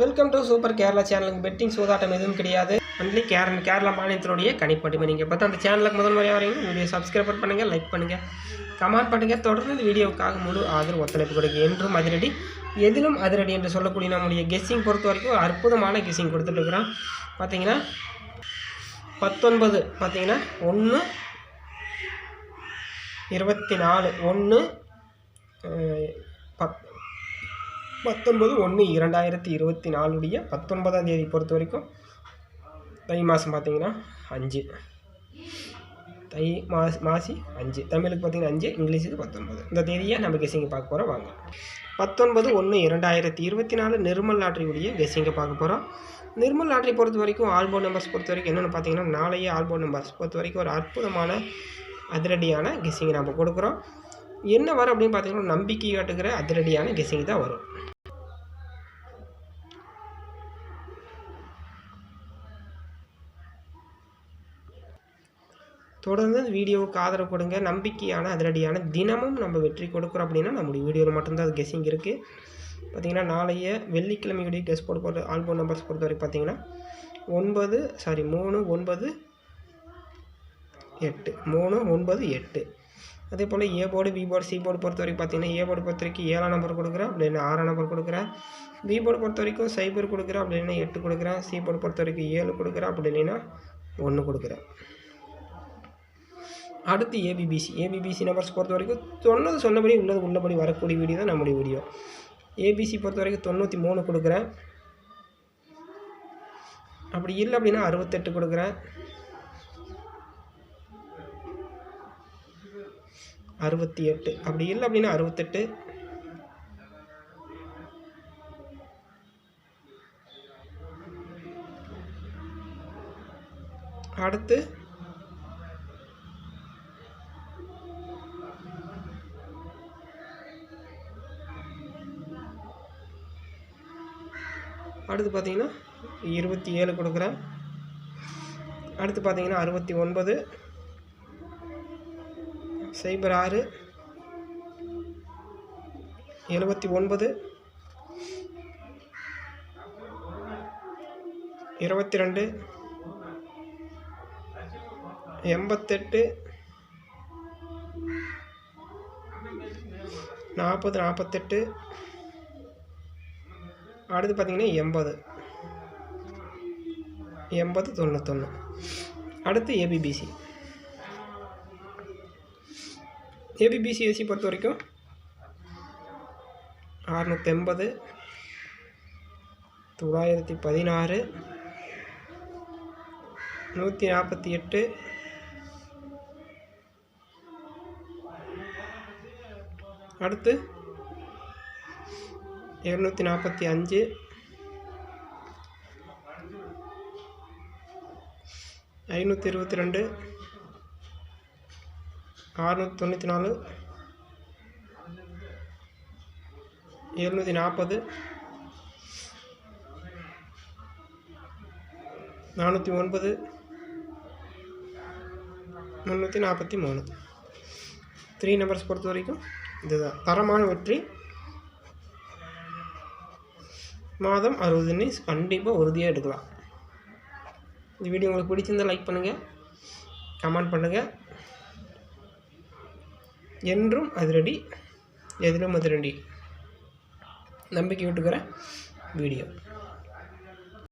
Welcome to super Kerala சேனலுக்கு bedding சூதாட்டம் எதுவும் கிடையாது. ஒன்லி கேரள கேரளா மாநிலத்தினுடைய கணிப்பட்டுமை நீங்கள் பார்த்து அந்த சேனலுக்கு முதல் முறையாக வரீங்க. வீடியோ சப்ஸ்கிரைப் பண்ணுங்கள் லைக் பண்ணுங்கள் கமெண்ட் பண்ணுங்கள் தொடர்ந்து இந்த வீடியோவுக்காக முழு ஆதரவு ஒத்துழைப்பு கொடுங்க என்றும் அதிரடி. எதிலும் அதிரடி என்று சொல்லக்கூடிய நம்முடைய கெஸ்ஸிங் பொறுத்த வரைக்கும் அற்புதமான கெஸ்ஸிங் கொடுத்துட்ருக்குறோம் பார்த்தீங்கன்னா பத்தொன்பது பார்த்தீங்கன்னா ஒன்று இருபத்தி நாலு ஒன்று பத் பத்தொன்பது ஒன்று இரண்டாயிரத்தி இருபத்தி நாலுடைய பத்தொன்பதாம் தேதி பொறுத்த வரைக்கும் தை மாதம் பார்த்தீங்கன்னா அஞ்சு. தை மாஸ் மாசி அஞ்சு. தமிழுக்கு பார்த்தீங்கன்னா அஞ்சு இங்கிலீஷுக்கு பத்தொன்பது. இந்த தேதியை நம்ம கெஸிங்கை பார்க்க போகிறோம் வாங்க. பத்தொன்பது ஒன்று இரண்டாயிரத்தி இருபத்தி நாலு நிர்மல் லாட்ரியுடைய கெஸிங்கை பார்க்க போகிறோம் நிர்மல் லாட்ரி பொறுத்த வரைக்கும் ஆல்போ நம்பர்ஸ் பொறுத்த வரைக்கும் என்னென்னு பார்த்தீங்கன்னா நாளைய ஆல்போ நம்பர்ஸ் பொறுத்த வரைக்கும் ஒரு அற்புதமான அதிரடியான கெஸிங்கை நம்ம கொடுக்குறோம். என்ன வரும் அப்படின்னு பார்த்தீங்கன்னா நம்பிக்கை காட்டுகிற அதிரடியான கெஸிங் தான் வரும். தொடர்ந்து வீடியோவுக்கு ஆதரவு கொடுங்க. நம்பிக்கையான அதிரடியான தினமும் நம்ம வெற்றி கொடுக்குறோம் அப்படின்னா நம்முடைய வீடியோவில் மட்டும்தான் அது கெஸிங் இருக்குது பார்த்தீங்கன்னா நாளைய வெள்ளிக்கிழமையுடைய கெஸ் போட்டு போகிற ஆல்பம் நம்பர்ஸ் பொறுத்த வரைக்கும் பார்த்தீங்கன்னா ஒன்பது சாரி மூணு ஒன்பது எட்டு. மூணு ஒன்பது எட்டு. அதே போல் A board B board C board பொறுத்த வரைக்கும் பார்த்தீங்கன்னா ஏ போர்டு பொறுத்த வரைக்கும் ஏழாம் நம்பர் கொடுக்குறேன் அப்படின்னு ஆறாம் நம்பர் கொடுக்குறேன் பி போர்டு பொறுத்த வரைக்கும் சைபர் கொடுக்குறேன் அப்படின்னா எட்டு கொடுக்குறேன் சி போர்டு பொறுத்த வரைக்கும் ஏழு கொடுக்குறேன் அப்படி இல்லைன்னா ஒன்று கொடுக்குறேன் அடுத்து ஏபிபிசி ஏபிபிசி நம்பர்ஸ் பொறுத்த வரைக்கும் சொன்னது சொன்னபடி உள்ளது உள்ளபடி வரக்கூடிய வீடியோ தான் நம்முடைய வீடியோ ஏபிசி பொறுத்த வரைக்கும் தொண்ணூற்றி மூணு கொடுக்குறேன் அப்படி இல்லை அப்படின்னா அறுபத்தெட்டு கொடுக்குறேன் அறுபத்தி எட்டு. அப்படி இல்லை அப்படின்னா அறுபத்தெட்டு. அடுத்து அடுத்து பார்த்தீங்கன்னா இருபத்தி ஏழு கொடுக்குறேன். அடுத்து பார்த்தீங்கன்னா அறுபத்தி ஒன்பது. சைபர் ஆறு. எழுபத்தி ஒன்பது. இருபத்தி ரெண்டு. எண்பத்தெட்டு. நாற்பது நாற்பத்தெட்டு. அடுத்து பார்த்திங்கன்னா எண்பது. எண்பது தொண்ணூத்தொன்று அடுத்து ஏபிபிசி ஏபிபிசிஎஸ்சி பொறுத்த வரைக்கும் அறுநூற்றி எண்பது தொள்ளாயிரத்தி பதினாறு நூற்றி நாற்பத்தி எட்டு அடுத்து இரநூத்தி நாற்பத்தி அஞ்சு ஐநூற்றி இருபத்தி ரெண்டு அறுநூற்றி தொண்ணூற்றி நாலு எழுநூற்றி நாற்பது நானூற்றி ஒன்பது முந்நூற்றி நாற்பத்தி மூணு த்ரீ நம்பர்ஸ் பொறுத்த வரைக்கும் இதுதான். தரமான வெற்றி மாதம் அறுபது இன்னிங்ஸ் கண்டிப்பாக உறுதியாக எடுக்கலாம். இந்த வீடியோ உங்களுக்கு பிடிச்சிருந்தால் லைக் பண்ணுங்கள் கமெண்ட் பண்ணுங்கள் என்றும் அதிரடி எதிலும் அதிரடி நம்பிக்கை விட்டுக்கிற வீடியோ.